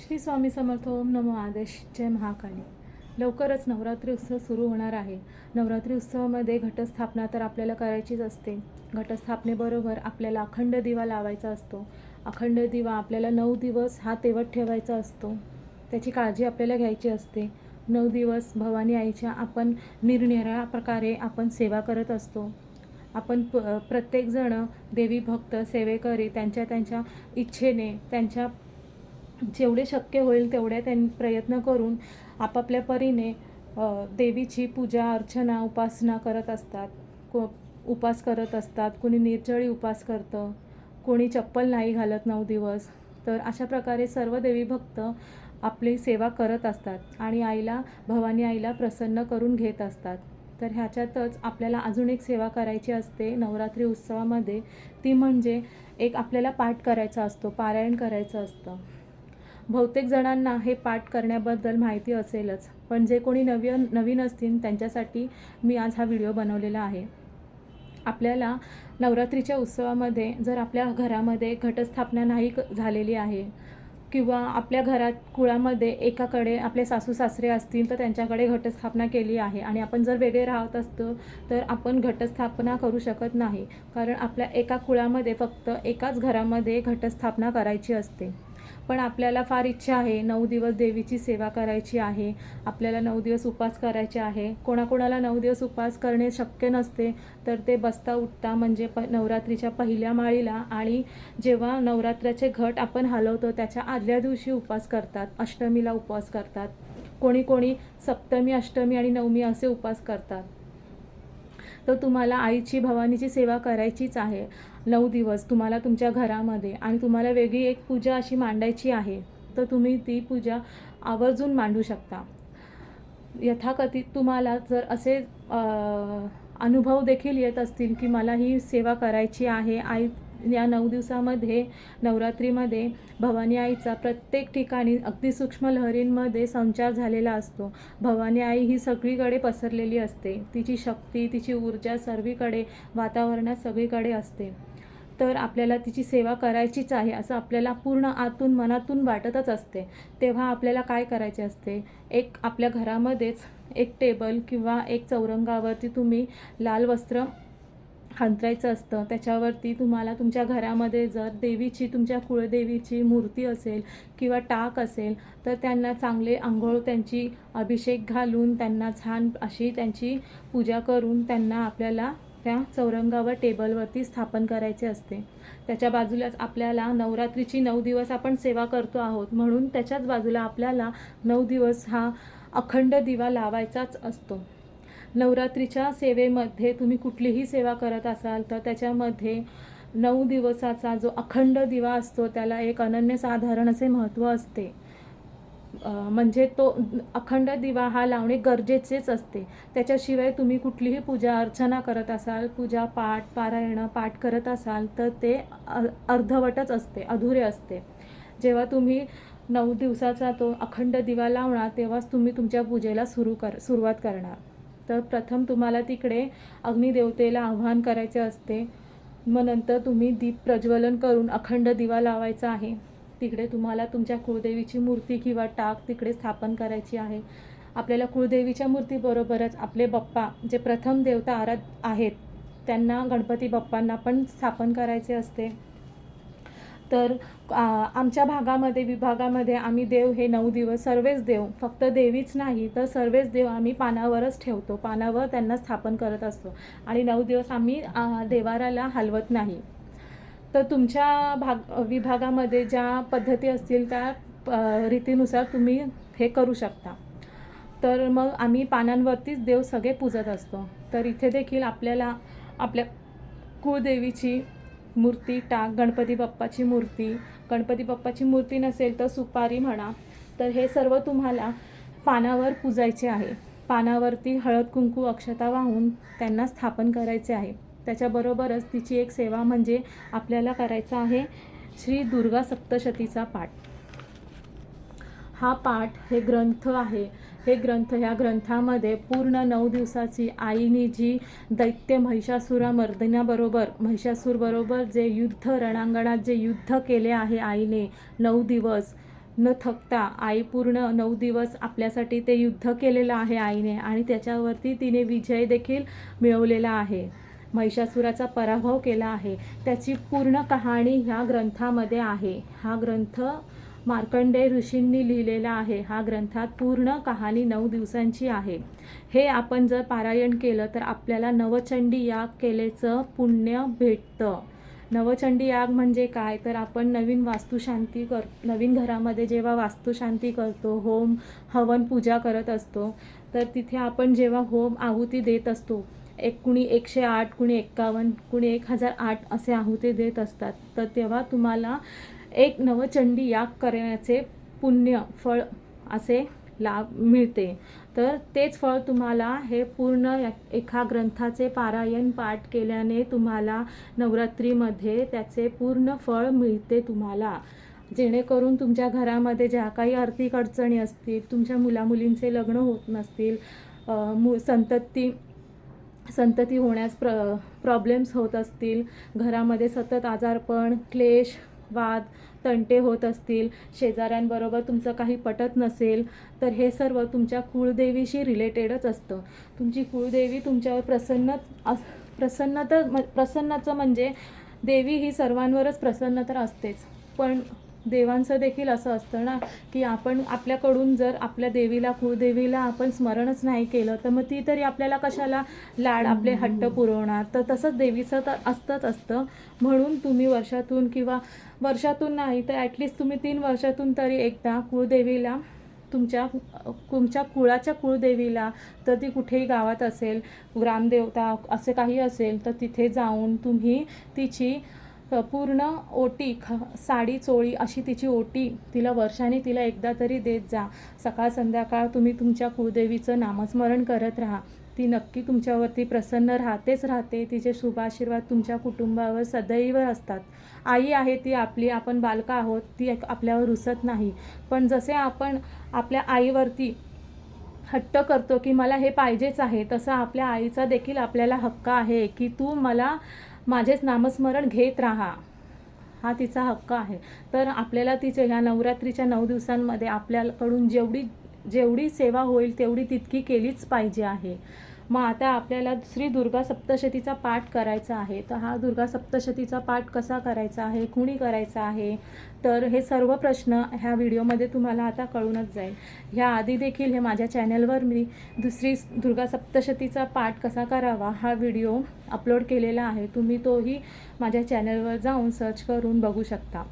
श्री स्वामी समर्थ ओम नमो आदेश जय महाकाली. लवकरच नवरात्री उत्सव सुरू होणार आहे. नवरात्री उत्सवामध्ये घटस्थापना तर आपल्याला करायचीच असते. घटस्थापनेबरोबर आपल्याला अखंड दिवा लावायचा असतो. अखंड दिवा आपल्याला नऊ दिवस हा तेवत ठेवायचा असतो. त्याची काळजी आपल्याला घ्यायची असते. नऊ दिवस भवानी आईच्या आपण निरनिराळ्या प्रकारे आपण सेवा करत असतो. आपण प प्रत्येकजण देवी भक्त सेवेकरी त्यांच्या त्यांच्या इच्छेने त्यांच्या जेवढे शक्य होईल तेवढ्या त्यां प्रयत्न करून आपापल्या परीने देवीची पूजा अर्चना उपासना करत असतात. को उपास करत असतात. कोणी निर्जळी उपास करतं. कोणी चप्पल नाही घालत नऊ दिवस. तर अशा प्रकारे सर्व देवी भक्त आपली सेवा करत असतात आणि आईला भवानी आईला प्रसन्न करून घेत असतात. तर ह्याच्यातच आपल्याला अजून एक सेवा करायची असते नवरात्री उत्सवामध्ये. ती म्हणजे एक आपल्याला पाठ करायचा असतो पारायण करायचं असतं. बहुतेक जणांना हे पाठ करण्याबद्दल माहिती असेलच पण जे कोणी नवीन नवीन असतील त्यांच्यासाठी मी आज हा व्हिडिओ बनवलेला आहे. आपल्याला नवरात्रीच्या उत्सवामध्ये जर आपल्या घरामध्ये घटस्थापना नाही क- झालेली आहे किंवा आपल्या घरात कुळामध्ये एकाकडे आपले सासू सासरे असतील तर त्यांच्याकडे घटस्थापना केली आहे आणि आपण जर वेगळे राहत असतो तर आपण घटस्थापना करू शकत नाही कारण आपल्या एका कुळामध्ये फक्त एकाच घरामध्ये घटस्थापना करायची असते. पण आपल्याला फार इच्छा आहे. नऊ दिवस देवीची सेवा करायची आहे. आपल्याला नऊ दिवस उपास करायचे आहे. कोणाकोणाला नऊ दिवस उपास करणे शक्य नसते तर ते बसता उठता म्हणजे प नवरात्रीच्या पहिल्या माळीला आणि जेव्हा नवरात्राचे घट आपण हलवतो त्याच्या आदल्या दिवशी उपवास करतात. अष्टमीला उपवास करतात. कोणी कोणी सप्तमी अष्टमी आणि नवमी असे उपवास करतात. तर तुम्हाला आईची भवानीची सेवा करायचीच आहे. नऊ दिवस तुम्हाला तुमच्या घरामध्ये आणि तुम्हाला वेगळी एक पूजा अशी मांडायची आहे तर तुम्ही ती पूजा आवर्जून मांडू शकता. यथाकथित तुम्हाला जर असे अनुभव देखील येत असतील की मला ही सेवा करायची आहे आई या नऊ दिवसामध्ये नवरात्रीमध्ये भवानी आईचा प्रत्येक ठिकाणी अगदी सूक्ष्म लहरींमध्ये संचार झालेला असतो. भवानी आई ही सगळीकडे पसरलेली असते. तिची शक्ती तिची ऊर्जा सर्वीकडे वातावरणात सगळीकडे असते. तर आपल्याला तिची सेवा करायचीच आहे असं आपल्याला पूर्ण आतून मनातून वाटतच असते. तेव्हा आपल्याला काय करायचे असते? एक आपल्या घरामध्येच एक टेबल किंवा एक चौरंगावरती तुम्ही लाल वस्त्र हांतरायचं असतं. त्याच्यावरती तुम्हाला तुमच्या घरामध्ये जर देवीची तुमच्या कुळदेवीची मूर्ती असेल किंवा टाक असेल तर त्यांना चांगले आंघोळ त्यांची अभिषेक घालून त्यांना छान अशी त्यांची पूजा करून त्यांना आपल्याला त्या चौरंगावर टेबलवरती स्थापन करायचे असते. त्याच्या बाजूलाच आपल्याला नवरात्रीची नऊ दिवस आपण सेवा करतो आहोत. म्हणून त्याच्याच बाजूला आपल्याला नऊ दिवस हा अखंड दिवा लावायचाच असतो. नवरात्रीच्या सेवेमध्ये तुम्ही कुठलीही सेवा करत असाल तर त्याच्यामध्ये नऊ दिवसाचा जो अखंड दिवा असतो त्याला एक अनन्यसाधारण असे महत्त्व असते. म्हणजे तो अखंड दिवा हा लावणे गरजेचेच असते. त्याच्याशिवाय तुम्ही कुठलीही पूजा अर्चना करत असाल पूजा पाठ पारायणं पाठ करत असाल तर ते अर्धवटच असते अधुरे असते. जेव्हा तुम्ही नऊ दिवसाचा तो अखंड दिवा लावणार तेव्हाच तुम्ही तुमच्या पूजेला सुरू कर सुरुवात करणार. तर प्रथम तुम्हाला तिकडे अग्निदेवतेला आव्हान करायचे असते. मग नंतर तुम्ही दीप प्रज्वलन करून अखंड दिवा लावायचा आहे. तिकडे तुम्हाला तुमच्या कुळदेवीची मूर्ती किंवा टाक तिकडे स्थापन करायची आहे. आपल्याला कुळदेवीच्या मूर्तीबरोबरच आपले बाप्पा जे प्रथम देवता आराध आहेत त्यांना गणपती बाप्पांना पण स्थापन करायचे असते. तर आमच्या भागामध्ये विभागामध्ये आम्ही देव हे नऊ दिवस सर्वच देव फक्त देवीच नाही तर सर्वच देव आम्ही पानावरच ठेवतो. पानावर त्यांना स्थापन करत असतो. आणि नऊ दिवस आम्ही देवाराला हलवत नाही. तर तुमच्या भाग विभागामध्ये ज्या पद्धती असतील त्या रीतीनुसार तुम्ही हे करू शकता. तर मग आम्ही पानांवरतीच देव सगळे पूजत असतो. तर इथे देखील आपल्याला आपल्या कुळदेवीची मूर्ती टाक गणपती बाप्पाची मूर्ती गणपती बाप्पाची मूर्ती नसेल तर सुपारी म्हणा तर हे सर्व तुम्हाला पानावर पूजायचे आहे. पानावरती हळद कुंकू अक्षता वाहून त्यांना स्थापन करायचे आहे. त्याच्याबरोबरच तिची एक सेवा म्हणजे आपल्याला करायचा आहे श्री दुर्गा सप्तशतीचा पाठ. हा पाठ हे ग्रंथ आहे. हे ग्रंथ ह्या ग्रंथामध्ये पूर्ण नऊ दिवसाची आईने जी दैत्य महिषासुरा मर्दनाबरोबर महिषासूरबरोबर जे युद्ध रणांगणात जे युद्ध केले आहे आईने नऊ दिवस न थकता आई पूर्ण नऊ दिवस आपल्यासाठी ते युद्ध केलेलं आहे आईने आणि त्याच्यावरती तिने विजय देखील मिळवलेला आहे. महिषासुराचा पराभव केला आहे. त्याची पूर्ण कहाणी ह्या ग्रंथामध्ये आहे. हा ग्रंथ मार्कंडेय ऋषींनी लिहिलेला आहे. हा ग्रंथात पूर्ण कहाणी नऊ दिवसांची आहे. हे आपण जर पारायण केलं तर आपल्याला नवचंडी याग केल्याचं पुण्य भेटतं. नवचंडी याग म्हणजे काय? तर आपण नवीन वास्तुशांती कर नवीन घरामध्ये जेव्हा वास्तुशांती करतो होम हवन पूजा करत असतो तर तिथे आपण जेव्हा होम आहुती देत असतो एक कुणी एकशे आठ कुणी एक्कावन्न कुणी एक हजार आठ असे आहुती देत असतात. तर तेव्हा तुम्हाला एक नवचंडी याग करण्याचे पुण्य फळ असे लाभ मिळते. तर तेच फळ तुम्हाला हे पूर्ण एका ग्रंथाचे पारायण पाठ केल्याने तुम्हाला नवरात्रीमध्ये त्याचे पूर्ण फळ मिळते तुम्हाला. जेणेकरून तुमच्या घरामध्ये ज्या काही आर्थिक अडचणी असतील तुमच्या मुलामुलींचे लग्न होत नसतील मु संतती संतती होण्यास प्र प्रॉब्लेम्स होत असतील. घरामध्ये सतत आजारपण क्लेश वाद तंटे होत असतील. शेजाऱ्यांबरोबर तुमचं काही पटत नसेल तर हे सर्व तुमच्या कुळदेवीशी रिलेटेडच असतं. तुमची कुळदेवी तुमच्यावर प्रसन्न अस प्रसन्न तर म प्रसन्नाचं म्हणजे देवी ही सर्वांवरच प्रसन्न तर असतेच. पण देवांचं देखील असं असतं ना की आपण आपल्याकडून जर आपल्या देवीला कुळदेवीला आपण स्मरणच नाही केलं तर मग ती तरी आपल्याला कशाला लाड आपले हट्ट पुरवणार? तर तसंच देवीचं तर असतंच असतं. म्हणून तुम्ही वर्षातून किंवा वर्षातून नाही तर ॲटलिस्ट तुम्ही तीन वर्षातून तरी एकदा कुळदेवीला तुमच्या तुमच्या कुळाच्या कुळदेवीला तर ती कुठेही गावात असेल ग्रामदेवता असे काही असेल तर तिथे जाऊन तुम्ही तिची पूर्ण ओटी ख साडी चोळी अशी तिची ओटी तिला वर्षाने तिला एकदा तरी देत जा. सकाळ संध्याकाळ तुम्ही तुमच्या कुळदेवीचं नामस्मरण करत राहा. ती नक्की तुमच्यावरती प्रसन्न राहतेच राहते. तिचे शुभाशीर्वाद तुमच्या कुटुंबावर सदैव असतात. आई आहे ती आपली आपण बालका आहोत ती एक आपल्यावर रुसत नाही. पण जसे आपण आपल्या आईवरती हट्ट करतो की मला हे पाहिजेच आहे तसं आपल्या आईचा देखील आपल्याला हक्क आहे की तू मला माझेच नामस्मरण घेत राहा. हा तिचा हक्क आहे. तर आपल्याला तिचे ह्या नवरात्रीच्या नऊ दिवसांमध्ये आपल्याकडून जेवढी जेवढी सेवा होईल तेवढी तितकी केलीच पाहिजे आहे. मग आता आपल्याला श्री दुर्गा सप्तशतीचा पाठ करायचा आहे. तर हा दुर्गा सप्तशतीचा पाठ कसा करायचा आहे? कुणी करायचा आहे? तर हे सर्व प्रश्न ह्या व्हिडिओमध्ये तुम्हाला आता कळूनच जाईल. ह्या आधी देखील हे माझ्या चॅनलवर मी दुसरी दुर्गा सप्तशतीचा पाठ कसा करावा हा व्हिडिओ अपलोड केलेला आहे. तुम्ही तोही माझ्या चॅनलवर जाऊन सर्च करून बघू शकता.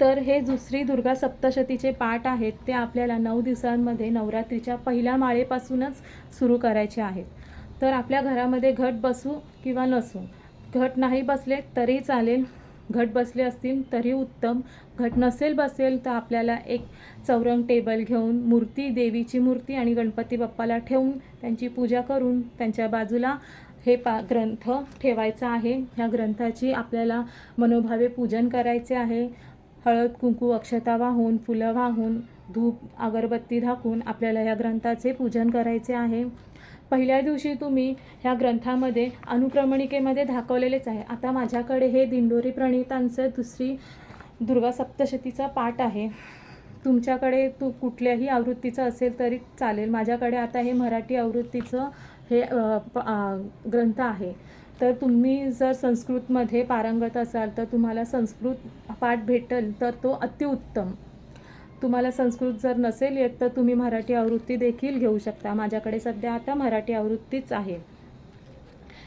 तर हे दुसरी दुर्गा सप्तशतीचे पाठ आहेत. ते आपल्याला नऊ दिवसांमध्ये नवरात्रीच्या पहिल्या माळेपासूनच सुरू करायचे आहेत. तर आपल्या घरामध्ये घट बसू किंवा नसू घट नाही बसले तरी चालेल. घट बसले असतील तरी उत्तम. घट नसेल बसेल तर आपल्याला एक चौरंग टेबल घेऊन मूर्ती देवीची मूर्ती आणि गणपती बाप्पाला ठेवून त्यांची पूजा करून त्यांच्या बाजूला हे पा ग्रंथ ठेवायचा आहे. ह्या ग्रंथाची आपल्याला मनोभावे पूजन करायचे आहे. हळद कुंकू अक्षता वाहून फुलं वाहून धूप अगरबत्ती झाकून आपल्याला या ग्रंथाचे पूजन करायचे आहे. पहिल्या दिवशी तुम्ही ह्या ग्रंथामध्ये अनुक्रमणिकेमध्ये दाखवलेलेच आहे. आता माझ्याकडे हे दिंडोरी प्रणितांचं दुसरी दुर्गा सप्तशतीचा पाठ आहे. तुमच्याकडे तू कुठल्याही आवृत्तीचं असेल तरी चालेल. माझ्याकडे आता हे मराठी आवृत्तीचं हे प- ग्रंथ आहे. तर तुम्ही जर संस्कृतमध्ये पारंगत असाल तर तुम्हाला संस्कृत पाठ भेटेल तर तो अतिउत्तम. तुम्हाला संस्कृत जर नसेल येत तर तुम्ही मराठी आवृत्ती देखील घेऊ शकता. माझ्याकडे सध्या आता मराठी आवृत्तीच आहे.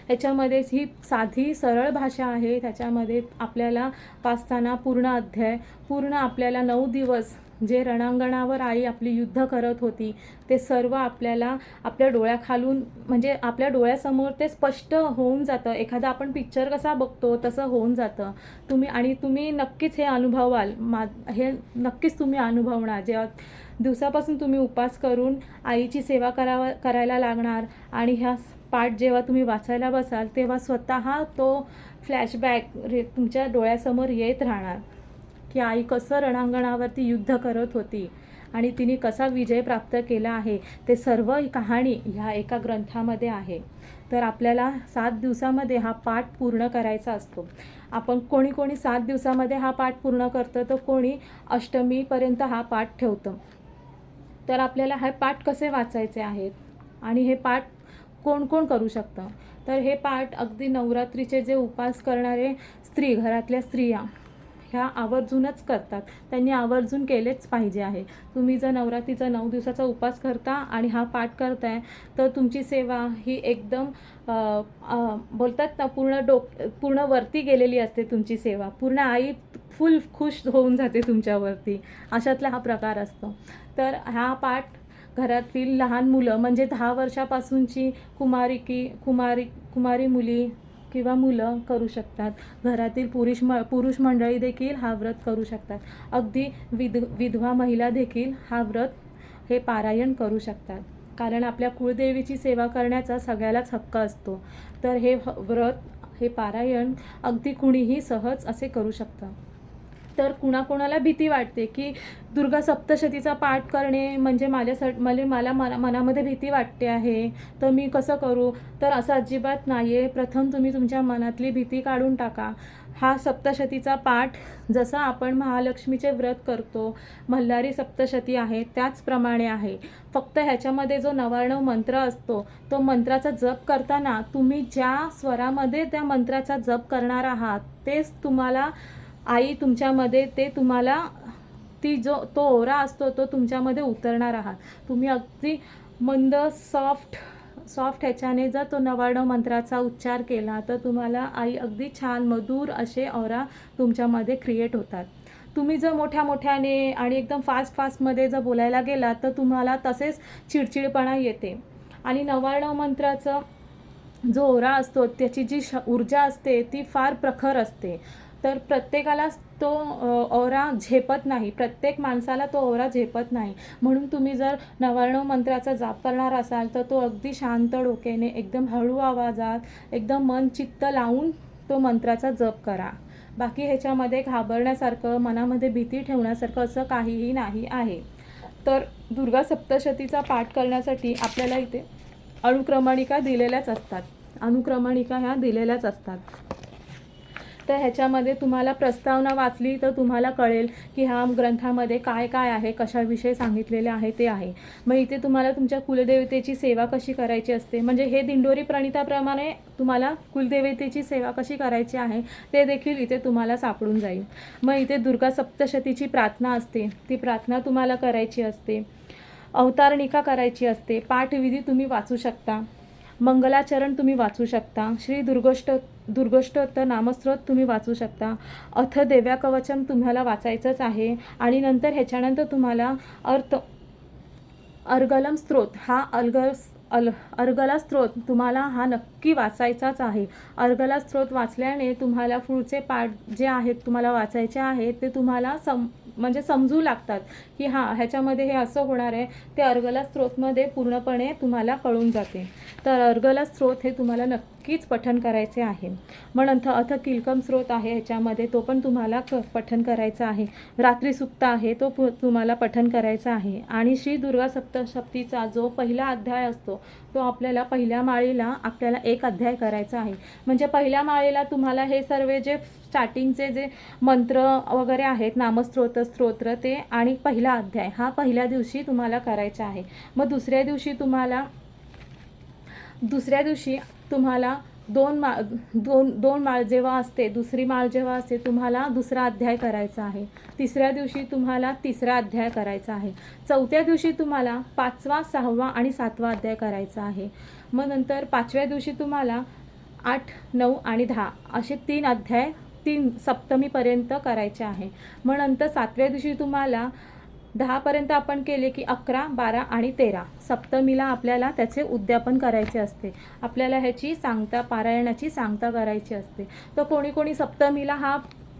ह्याच्यामध्ये ही साधी सरळ भाषा आहे. त्याच्यामध्ये आपल्याला वाचताना पूर्ण अध्याय पूर्ण आपल्याला नऊ दिवस जे रणांगणावर आई आपली युद्ध करत होती ते सर्व आपल्याला आपल्या डोळ्याखालून म्हणजे आपल्या डोळ्यासमोर ते स्पष्ट होऊन जातं. एखादा आपण पिक्चर कसा बघतो तसं होऊन जातं. तुम्ही आणि तुम्ही नक्कीच हे अनुभवाल. मा हे नक्कीच तुम्ही अनुभवणार. जेव्हा दिवसापासून तुम्ही उपास करून आईची सेवा करावा करायला लागणार आणि ह्या पाठ जेव्हा तुम्ही वाचायला बसाल तेव्हा स्वतः तो फ्लॅशबॅक रे तुमच्या डोळ्यासमोर येत राहणार. की आई कसं रणांगणावरती युद्ध करत होती आणि तिने कसा विजय प्राप्त केला आहे ते सर्व कहाणी ह्या एका ग्रंथामध्ये आहे. तर आपल्याला सात दिवसामध्ये हा पाठ पूर्ण करायचा असतो. आपण कोणी कोणी सात दिवसामध्ये हा पाठ पूर्ण करतं तर कोणी अष्टमीपर्यंत हा पाठ ठेवतं. तर आपल्याला हे पाठ कसे वाचायचे आहेत आणि हे पाठ कोण कोण करू शकतं? तर हे पाठ अगदी नवरात्रीचे जे उपास करणारे स्त्री घरातल्या स्त्रिया ह्या आवर्जूनच करतात. त्यांनी आवर्जून केलेच पाहिजे आहे. तुम्ही जर नवरात्रीचा नऊ दिवसाचा उपास करता आणि हा पाठ करताय तर तुमची सेवा ही एकदम बोलतात ना पूर्ण डोक पूर्ण वरती गेलेली असते तुमची सेवा. पूर्ण आई फुल खुश होऊन जाते तुमच्यावरती. अशातला हा प्रकार असतो. तर हा पाठ घरातील लहान मुलं म्हणजे दहा वर्षापासूनची कुमारिकी कुमारी कुमारी मुली किंवा मुलं करू शकतात. घरातील पुरुष म पुरुष मंडळी देखील हा व्रत करू शकतात. अगदी विध विधवा महिला देखील हा व्रत हे पारायण करू शकतात. कारण आपल्या कुळदेवीची सेवा करण्याचा सगळ्यालाच हक्क असतो. तर हे ह- व्रत हे पारायण अगदी कुणीही सहज असे करू शकतं. तर कुणाकोणाला भीती वाटते की दुर्गा सप्तशतीचा पाठ करणे म्हणजे माझ्यासाठी मला म्हणजे मला मना मनामध्ये भीती वाटते आहे तर मी कसं करू? तर असं अजिबात नाही आहे प्रथम तुम्ही तुमच्या मनातली भीती काढून टाका. हा सप्तशतीचा पाठ जसा आपण महालक्ष्मीचे व्रत करतो मल्हारी सप्तशती आहे त्याचप्रमाणे आहे. फक्त ह्याच्यामध्ये जो नवार्णव मंत्र असतो तो मंत्राचा जप करताना तुम्ही ज्या स्वरामध्ये त्या मंत्राचा जप करणार आहात तेच तुम्हाला आई तुमच्यामध्ये ते तुम्हाला ती जो तो ओरा असतो तो तुमच्यामध्ये उतरणार आहात. तुम्ही अगदी मंद सॉफ्ट सॉफ्ट ह्याच्याने जर तो नवार्णव मंत्राचा उच्चार केला तर तुम्हाला आई अगदी छान मधुर असे ओरा तुमच्यामध्ये क्रिएट होतात. तुम्ही जर मोठ्या मोठ्याने आणि एकदम फास्ट फास्टमध्ये जर बोलायला गेलात तर तुम्हाला तसेच चिडचिडपणा येते. आणि नवार्णव मंत्राचं जो ओरा असतो त्याची जी श ऊर्जा असते ती फार प्रखर असते. तर प्रत्येकालाच तो ओरा झेपत नाही. प्रत्येक माणसाला तो ओरा झेपत नाही. म्हणून तुम्ही जर नवार्णव मंत्राचा जाप करणार असाल तर तो अगदी शांत डोक्याने एकदम हळू आवाजात एकदम मन चित्त लावून तो मंत्राचा जप करा. बाकी ह्याच्यामध्ये घाबरण्यासारखं मनामध्ये भीती ठेवण्यासारखं असं काहीही नाही आहे. तर दुर्गा सप्तशतीचा पाठ करण्यासाठी आपल्याला इथे अनुक्रमणिका दिलेल्याच असतात. अनुक्रमणिका ह्या दिलेल्याच असतात. तर ह्याच्यामध्ये तुम्हाला प्रस्तावना वाचली तर तुम्हाला कळेल की ह्या ग्रंथामध्ये काय काय आहे कशाविषयी सांगितलेले आहे ते आहे. मग इथे तुम्हाला तुमच्या कुलदेवतेची सेवा कशी करायची असते? म्हणजे हे दिंडोरी प्रणिताप्रमाणे तुम्हाला कुलदेवतेची सेवा कशी करायची आहे ते देखील इथे तुम्हाला सापडून जाईल. मग इथे दुर्गा सप्तशतीची प्रार्थना असते. ती प्रार्थना तुम्हाला करायची असते. अवतारणिका करायची असते. पाठविधी तुम्ही वाचू शकता. मंगलाचरण तुम्ही वाचू शकता. श्री दुर्गोष्ट दुर्गोष्टोत्तर नामस्रोत तुम्ही वाचू शकता. अथ देव्या कवचम तुम्हाला वाचायचंच आहे. आणि नंतर ह्याच्यानंतर तुम्हाला अर्थ अर्गलम स्त्रोत हा अलगल अल अर्गला स्त्रोत तुम्हाला हा नक्की वाचायचाच आहे. अर्गला स्त्रोत वाचल्याने तुम्हाला पुढचे पाठ जे आहेत तुम्हाला वाचायचे आहेत ते तुम्हाला सम म्हणजे समजू लागतात की हां ह्याच्यामध्ये हे असं होणार आहे. ते अर्गला स्त्रोतमध्ये पूर्णपणे तुम्हाला कळून जाते. तर अर्गला स्त्रोत हे तुम्हाला नक्की नक्कीच पठन करायचे आहे. मग नंतर अथ किलकम स्रोत आहे ह्याच्यामध्ये तो पण तुम्हाला क पठन करायचा आहे. रात्री सुक्त आहे तो पु तुम्हाला पठन करायचा आहे. आणि श्री दुर्गा सप्तशक्तीचा जो पहिला अध्याय असतो तो आपल्याला पहिल्या माळीला आपल्याला एक अध्याय करायचा आहे. म्हणजे पहिल्या माळीला तुम्हाला हे सर्व जे स्टार्टिंगचे जे मंत्र वगैरे आहेत नामस्त्रोत स्तोत्र ते आणि पहिला अध्याय हा पहिल्या दिवशी तुम्हाला करायचा आहे. मग दुसऱ्या दिवशी तुम्हाला दुसऱ्या दिवशी तुम्हाला दोन माळ दोन दोन माळ जेव्हा असते दुसरी माळ जेव्हा असते तुम्हाला दुसरा अध्याय करायचा आहे. तिसऱ्या दिवशी तुम्हाला तिसरा अध्याय करायचा आहे. चौथ्या दिवशी तुम्हाला पाचवा सहावा आणि सातवा अध्याय करायचा आहे. मग नंतर पाचव्या दिवशी तुम्हाला आठ नऊ आणि दहा असे तीन अध्याय तीन सप्तमीपर्यंत करायचे आहे. मग नंतर सातव्या दिवशी तुम्हाला दहापर्यंत आपण केले की अकरा बारा आणि तेरा. सप्तमीला आपल्याला त्याचे उद्यापन करायचे असते. आपल्याला ह्याची सांगता पारायणाची सांगता करायची असते. तर कोणी कोणी सप्तमीला हा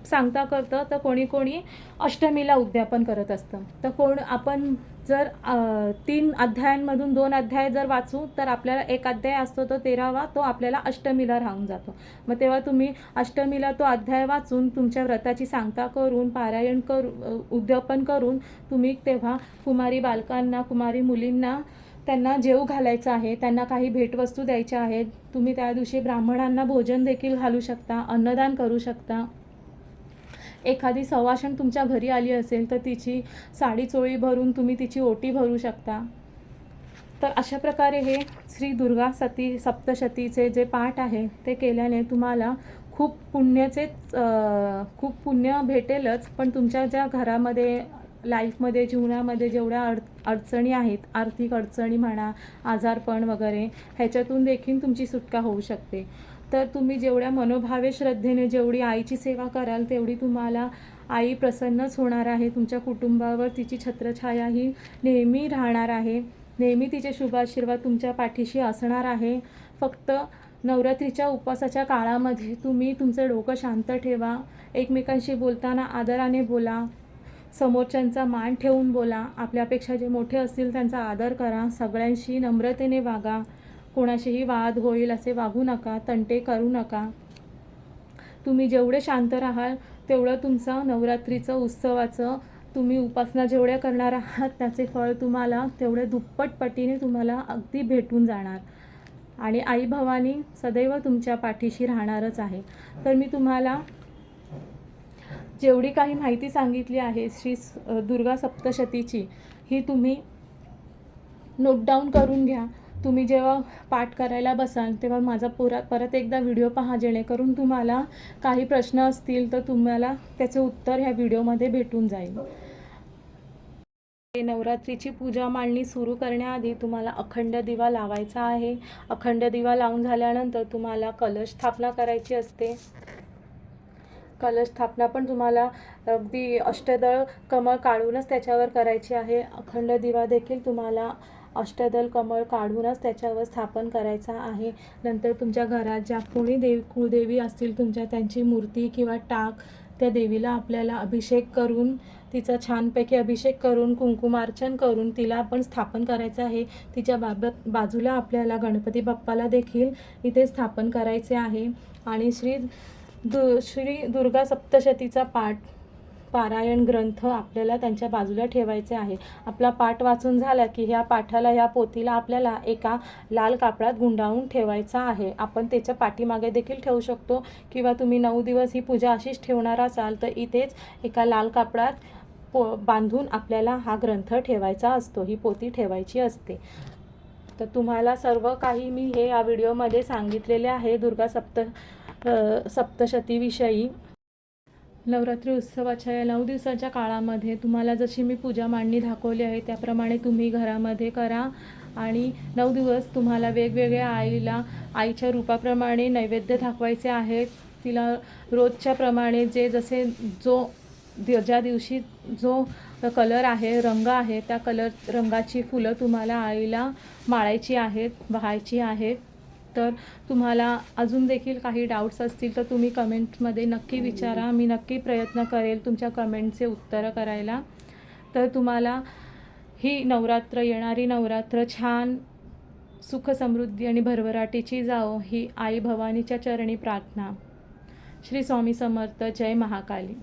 सांगता करतं तर कोणी कोणी अष्टमीला उद्यापन करत असतं. तर कोण आपण जर तीन अध्यायांमधून दोन अध्याय जर वाचू तर आपल्याला एक अध्याय असतो तो तेरावा तो आपल्याला अष्टमीला राहून जातो. मग तेव्हा तुम्ही अष्टमीला तो अध्याय वाचून तुमच्या व्रताची सांगता करून पारायण करू उद्यापन करून तुम्ही तेव्हा कुमारी बालकांना कुमारी मुलींना त्यांना जेव घालायचं आहे त्यांना काही भेटवस्तू द्यायच्या आहेत तुम्ही त्या दिवशी ब्राह्मणांना भोजन देखील घालू शकता अन्नदान करू शकता. एखादी सवाशण तुमच्या घरी आली असेल तर तिची साडी चोळी भरून तुम्ही तिची ओटी भरू शकता. तर अशा प्रकारे हे श्री दुर्गा सती सप्तशतीचे जे पाठ आहे ते केल्याने तुम्हाला खूप पुण्याचेच खूप पुण्य भेटेलच. पण तुमच्या ज्या घरामध्ये लाईफमध्ये जीवनामध्ये जेवढ्या अड अडचणी आहेत आर्थिक अडचणी म्हणा आजारपण वगैरे ह्याच्यातून देखील तुमची सुटका होऊ शकते. तर तुम्ही जेवढ्या मनोभावे श्रद्धेने जेवढी आईची सेवा कराल तेवढी तुम्हाला आई प्रसन्नच होणार आहे. तुमच्या कुटुंबावर तिची छत्रछाया ही नेहमी राहणार आहे. नेहमी तिचे शुभाशीर्वाद तुमच्या पाठीशी असणार आहे. फक्त नवरात्रीच्या उपवासाच्या काळामध्ये तुम्ही तुमचं डोकं शांत ठेवा. एकमेकांशी बोलताना आदराने बोला. समोरच्यांचा मान ठेवून बोला. आपल्यापेक्षा जे मोठे असतील त्यांचा आदर करा. सगळ्यांशी नम्रतेने वागा. कोणाशीही वाद होईल असे वागू नका तंटे करू नका. तुम्ही जेवढे शांत राहाल तेवढं तुमचं नवरात्रीचं उत्सवाचं तुम्ही उपासना जेवढ्या करणार आहात त्याचे फळ तुम्हाला तेवढे दुप्पट पटीने तुम्हाला अगदी भेटून जाणार. आणि आई भवानी सदैव तुमच्या पाठीशी राहणारच आहे. तर मी तुम्हाला जेवढी काही माहिती सांगितली आहे श्री स- दुर्गा सप्तशतीची ही तुम्ही नोट डाऊन करून घ्या. तुम्ही जेव्हा पाठ करायला बसाल तेव्हा माझा पुरा परत एकदा व्हिडिओ पहा जेणेकरून तुम्हाला काही प्रश्न असतील तर तुम्हाला त्याचे उत्तर ह्या व्हिडिओमध्ये भेटून जाईल. नवरात्रीची पूजा मांडणी सुरू करण्याआधी तुम्हाला अखंड दिवा लावायचा आहे. अखंड दिवा लावून झाल्यानंतर तुम्हाला कलश स्थापना करायची असते. कलश स्थापना पण तुम्हाला अगदी अष्टदळ कमळ काढूनच त्याच्यावर करायची आहे. अखंड दिवा देखील तुम्हाला अष्टदल कमळ काढूनच त्याच्यावर स्थापन करायचा आहे. नंतर तुमच्या घरात ज्या कोणी देव कुळदेवी असतील तुमच्या त्यांची मूर्ती किंवा टाक त्या देवीला आपल्याला अभिषेक करून तिचा छानपैकी अभिषेक करून कुंकुमार्चन करून तिला आपण स्थापन करायचं आहे. तिच्या बाबत बाजूला आपल्याला गणपती बाप्पाला देखील इथे स्थापन करायचे आहे. आणि श्री दु श्री दुर्गा सप्तशतीचा पाठ पारायण ग्रंथ आपल्याला त्यांच्या बाजूला ठेवायचे आहे. आपला पाठ वाचून झाला की ह्या पाठाला ह्या पोथीला आपल्याला एका लाल कापडात गुंडाळून ठेवायचा आहे. आपण त्याच्या पाठीमागे देखील ठेवू शकतो. किंवा तुम्ही नऊ दिवस ही पूजा अशीच ठेवणार असाल तर इथेच एका लाल कापडात पो बांधून आपल्याला हा ग्रंथ ठेवायचा असतो. ही पोथी ठेवायची असते. तर तुम्हाला सर्व काही मी हे या व्हिडिओमध्ये सांगितलेले आहे. दुर्गा सप्त सप्तशतीविषयी नवरात्री उत्सवाच्या या नऊ दिवसाच्या काळामध्ये तुम्हाला जशी मी पूजा मांडणी दाखवली आहे त्याप्रमाणे तुम्ही घरामध्ये करा. आणि नऊ दिवस तुम्हाला वेगवेगळ्या आईला आईच्या रूपाप्रमाणे नैवेद्य दाखवायचे आहेत. तिला रोजच्या प्रमाणे जे जसे जो दि- ज्या दिवशी जो कलर आहे रंग आहे त्या कलर रंगाची फुलं तुम्हाला आईला माळायची आहेत वाहायची आहेत. तर तुम्हाला अजून देखील काही डाऊट्स असतील तर तुम्ही कमेंटमध्ये नक्की विचारा. मी नक्की प्रयत्न करेल तुमच्या कमेंटचे उत्तरं करायला. तर तुम्हाला ही नवरात्र येणारी नवरात्र छान सुख समृद्धी आणि भरभराटीची जाओ ही आई भवानीच्या चरणी प्रार्थना. श्री स्वामी समर्थ. जय महाकाली.